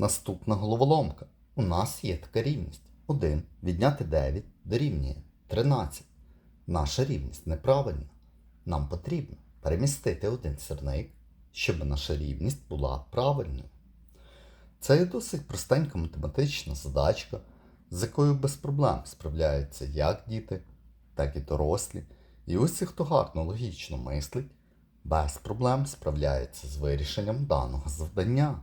Наступна головоломка. У нас є така рівність. 1 відняти 9 дорівнює 13. Наша рівність неправильна. Нам потрібно перемістити один сірник, щоб наша рівність була правильною. Це є досить простенька математична задачка, з якою без проблем справляються як діти, так і дорослі. І усі, хто гарно логічно мислить, без проблем справляється з вирішенням даного завдання.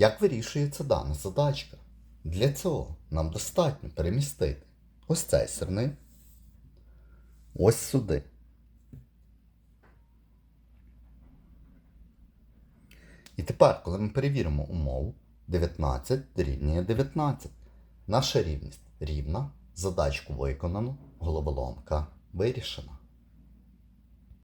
Як вирішується дана задачка? Для цього нам достатньо перемістити ось цей сирник ось сюди. І тепер, коли ми перевіримо умову, 19 дорівнює 19. Наша рівність рівна, задачку виконано, головоломка вирішена.